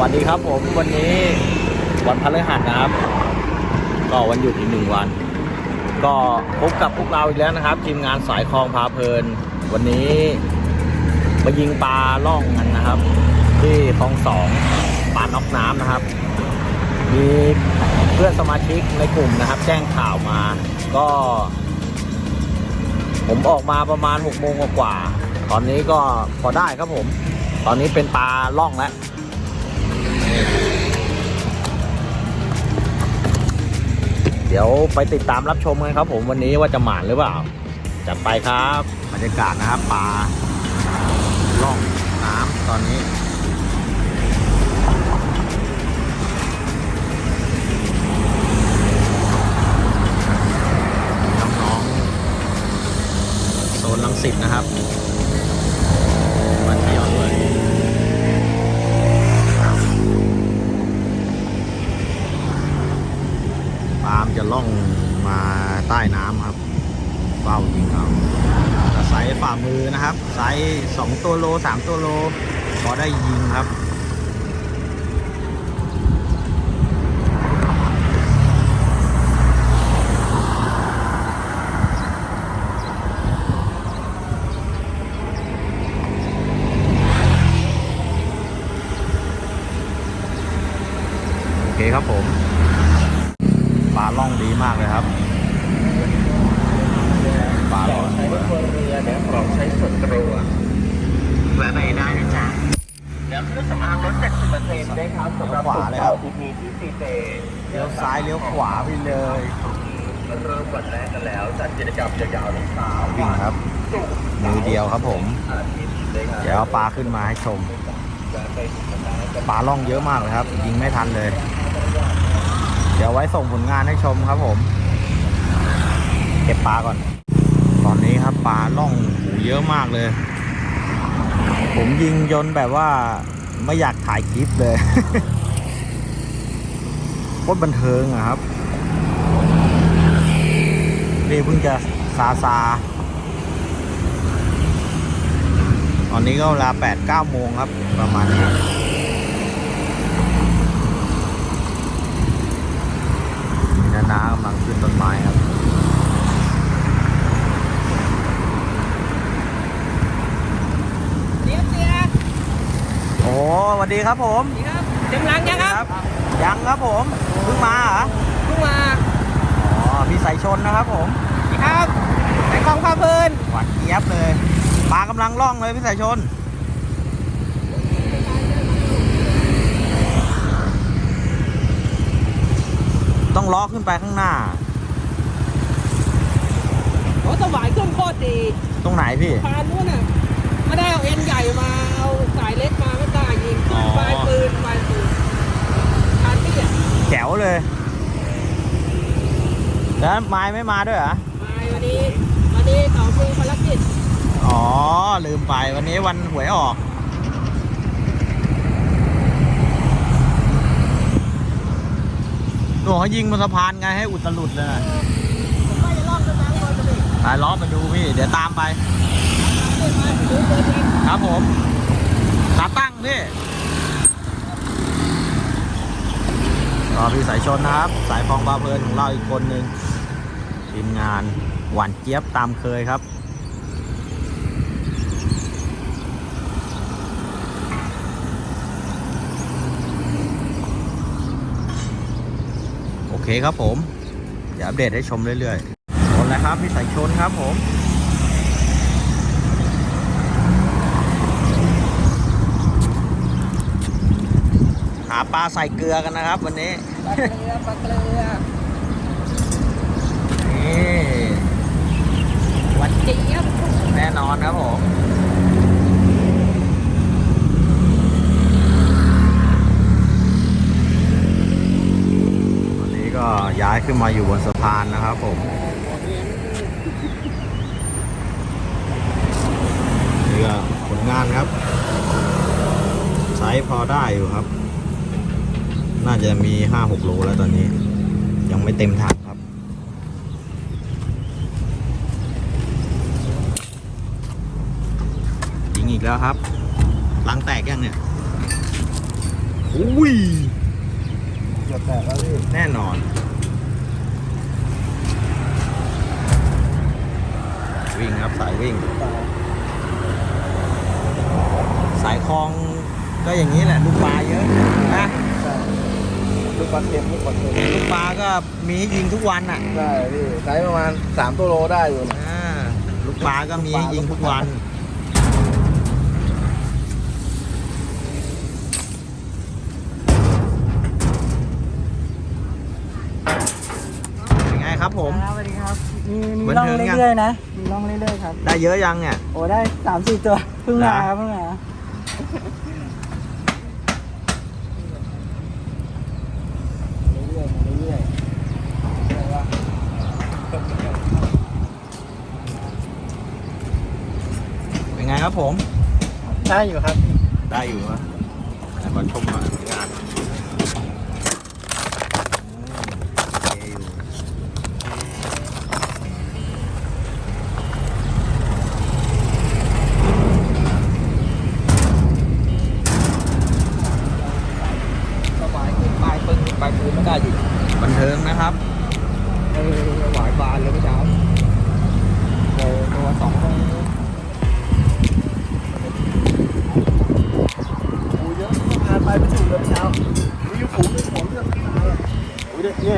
วัสดีครับผมวันนี้วันพฤหัสนะครับ ก็วันหยุดอีกหนึ่งวัน ก็พบกับพวกเราอีกแล้วนะครับทีมงานสายคลองพาเพลิน วันนี้มายิงปลาล่องกันนะครับ ที่คลองสองปลาน็อกน้ำนะครับ มีเพื่อนสมาชิกในกลุ่มนะครับ แจ้งข่าวมา ก็ ผมออกมาประมาณ6โมงกว่า ตอนนี้ก็พอได้ครับผม ตอนนี้เป็นปลาล่องแล้ว เดี๋ยวไปติดตามรับชมกันครับ ผมวันนี้ว่าจะหมานหรือเปล่าจัดไปครับบรรยากาศนะครับปลาล่องน้ำตอนนี้ ใต้น้ำครับเป้ายิงเอาแต่ไซส์ฝ่ามือนะครับ ไซส์สองตัวโลสามตัวโลพอได้ยิงครับโอเคครับผมปลาล่องดีมากเลยครับ ปลาล่องใช้บนเรือเดี๋ยวเราใช้ส่วนตัวแวะไปได้นะจ๊ะเดี๋ยวเครื่องสำอางลด70%ได้ครับสำหรับขวาเลยครับที่มีที่ซีเตเลี้ยวซ้ายเลี้ยวขวาไปเลยเริ่มวันแรกกันแล้วจัดกิจกรรมยาวๆในเช้าวิ่งครับ มือเดียวครับผมอาทิตย์ได้ครับเดี๋ยวเอาปลาขึ้นมาให้ชมแวะไปถึงกันได้ปลาล่องเยอะมากเลยครับ ยิงไม่ทันเลย เดี๋ยวไว้ส่งผลงานให้ชมครับผมเก็บปลาก่อน ตอนนี้ครับปลาล่องหูเยอะมากเลย ผมยิงจนแบบว่าไม่อยากถ่ายคลิปเลยโคตรบันเทิงอะครับนี่เพิ่งจะซาซา ตอนนี้ก็เวลาแปดเก้าโมงครับ ประมาณนี้นาน้ากำลังขึ้นต้นไม้ครับ เดี๋ยวเสีย โอ้สวัส ดีครับผมดีครับเต็มรังยังครับ ยังครับผมเพิ่งมาเหรอเพิ่งมาอ๋อมีสายชนนะครับผมดีครับไปคลองพาเพลินหวานเจี๊ยบเลยปลากำลังล่องเลยพี่สายชนต้องล้อขึ้นไปข้างหน้าโอ้สวายเครื่องโคตรดี ตรงไหนพี่พานนู้นน่ะไม่ได้เอาเอ็นใหญ่มา เอาสายเล็ก ปลายปืนปลายปืนพานเตี้ยแจ๋วเลย แล้วไม้ไม่มาด้วยเหรอ มาวันนี้ วันนี้เขามีภารกิจอ๋อ ลืมไปวันนี้วันหวยออก ตัวเขายิงบนสะพานไงให้อุตลุดเลยนะผมว่าจะล่องกันนะคนจะไปไปล้อไปดูพี่ เดี๋ยวตามไปดูเปิดเองครับผมขาตั้งพี่ ก็พี่สายชนนะครับ สายฟองปลาเพลินของเราอีกคนหนึ่งทีมงานหวานเจี๊ยบตามเคยครับโอเคครับผม เดี๋ยวอัปเดตให้ชมเรื่อยๆชนแล้วครับพี่สายชนครับผม หาปลาใส่เกลือกันนะครับ วันนี้ปลาเกลือปลาเกลือนี่หวานเจี๊ยบแน่นอนครับผมวันนี้ก็ย้ายขึ้นมาอยู่บนสะพานนะครับผมนี่ก็ผลงานครับไซส์พอได้อยู่ครับ น่าจะมี5-6โลแล้วตอนนี้ ยังไม่เต็มถังครับ ยิงอีกแล้วครับ ลังแตกยังเนี่ยอุ้ยเกือบแตกแล้วพี่แน่นอนวิ่งครับสายวิ่ง สายคลองก็อย่างนี้แหละ ลูกปลาเยอะนะใช่ ลูกปลาเค็มลูกปลาเค็มลูกปลาก็มีให้ยิงทุกวันอะใช่พี่ไซส์ประมาณสามตัวโลได้อยู่นะอ่าลูกปลาก็มีให้ยิงทุกวันเป็นไงครับผมสวัสดีครับ มีมีบันร่องเทิงยัง เรื่อยๆนะ มีร่องเรื่อยๆครับ ได้เยอะยังเนี่ย โอ้ได้สามสี่ตัวเพิ่งมาเหรอ ครับเพิ่งมาเรื่อยๆมาเรื่อย เป็นไง ครับผมๆได้อยู่ครับ ได้อยู่นะแต่มาชมหน่อยงา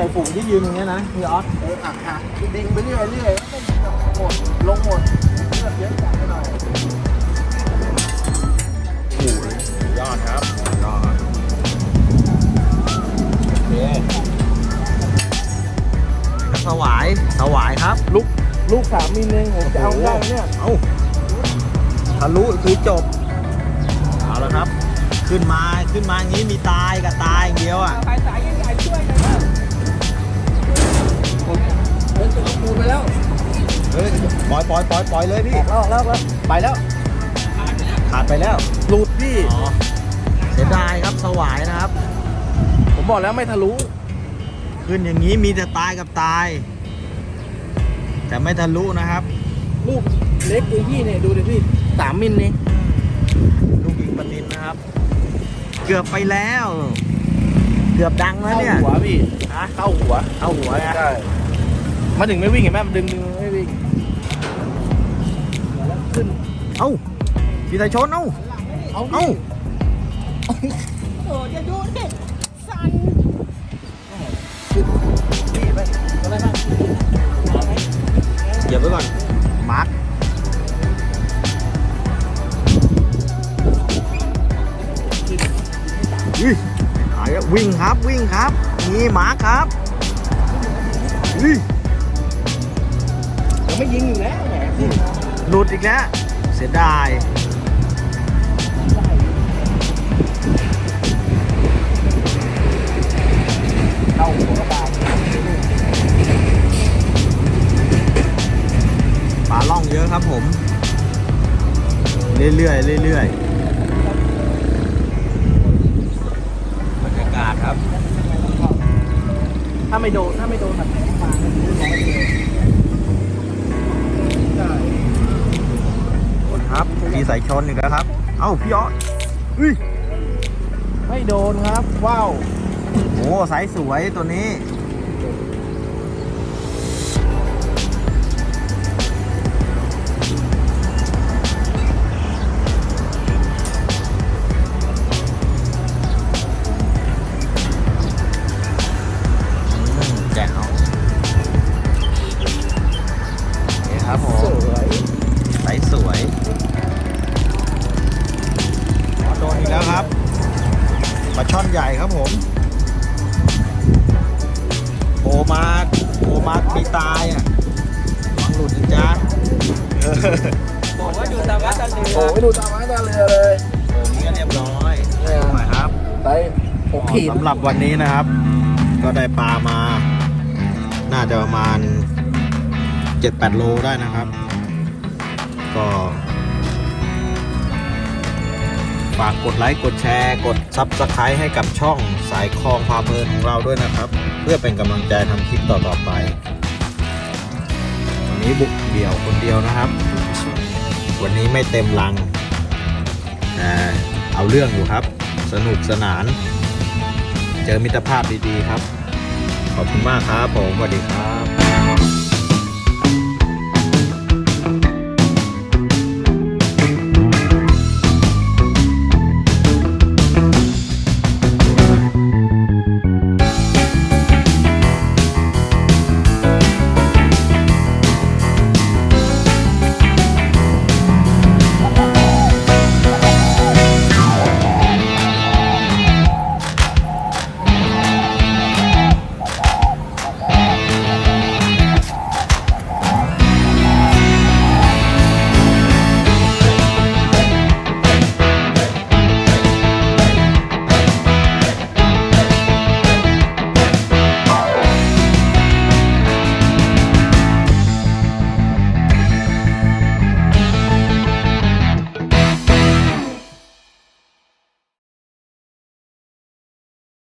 ญ่ฝูงที่ยืนตรงเนี้ยนะพี่ออสเออหักหักดิ่งไปเรื่อยเรื่อยแล้วก็หมดลงหมดเลือดเยอะจัดไปหน่อยโอ้ยยอดครับยอดโอเคสวายสวายครับ ลูกลูกสามมิลเองผมจะเอาได้เนี่ยเอาทะลุคือจบเอาละครับ ขึ้นมาขึ้นมาอย่างนี้มีตายกับตายอย่างเดียวอะ ตัวปูไปแล้วเฮ้ยปล่อยปล่อยปล่อยปล่อยเลยพี่ออกแล้วออกแล้วไปแล้ว ขาดไปแล้วหลุดพี่อ๋อเสียดายครับสวายนะครับ ผมบอกแล้วไม่ทะลุ ขึ้นอย่างนี้มีแต่ตายกับตาย แต่ไม่ทะลุนะครับลูกเล็กเองพี่เนี่ยดูดิพี่สามมิลเองลูกยิงปนินนะครับ เกือบไปแล้ว เกือบดังแล้วเข้าเนี่ยหัวพี่ ฮะ เข้าหัว เข้าหัวนะใช่ มาถึงไม่วิ่งเห็นไหมมันดึงดึงไม่วิ่งแล้วขึ้นเอ้าพี่สายชนเอ้าเอาเอ้าโอ้ยดูดิสั่นเหยียบไว้ก่อนมาร์คอุ้ยหายแล้ววิ่งครับวิ่งครับนี่มาร์คครับอุ้ย ยังไม่ยิงอยู่แล้วแหมพี่หลุดอีกแล้ว เสียดาย เข้าหัวกระบาลปลาล่องเยอะครับผม เรื่อยๆเรื่อยๆบรรยากาศครับ ถ้าไม่โดนถ้าไม่โดนแบบแผลปลาเนี่ยร้อยเลย คนครับมีสายชนอีกแล้วครับ เอ้าพี่ออสอุ้ยไม่โดนครับ ว้าว โอ้สายสวยตัวนี้ ครับไซส์หกขีดสำหรับวันนี้นะครับ ก็ได้ปลามา น่าจะประมาณ 7-8 โลได้นะครับ ก็ฝากกดไลค์กดแชร์ กดซับสไครต์ให้กับช่องสายคลองพาเพลินของเราด้วยนะครับ เพื่อเป็นกำลังใจทำคลิปต่อๆไป วันนี้บุกเดี่ยวคนเดียวนะครับ วันนี้ไม่เต็มลังแต่เอาเรื่องอยู่ครับ สนุกสนาน เจอมิตรภาพดีๆครับ ขอบคุณมากครับผมสวัสดีครับ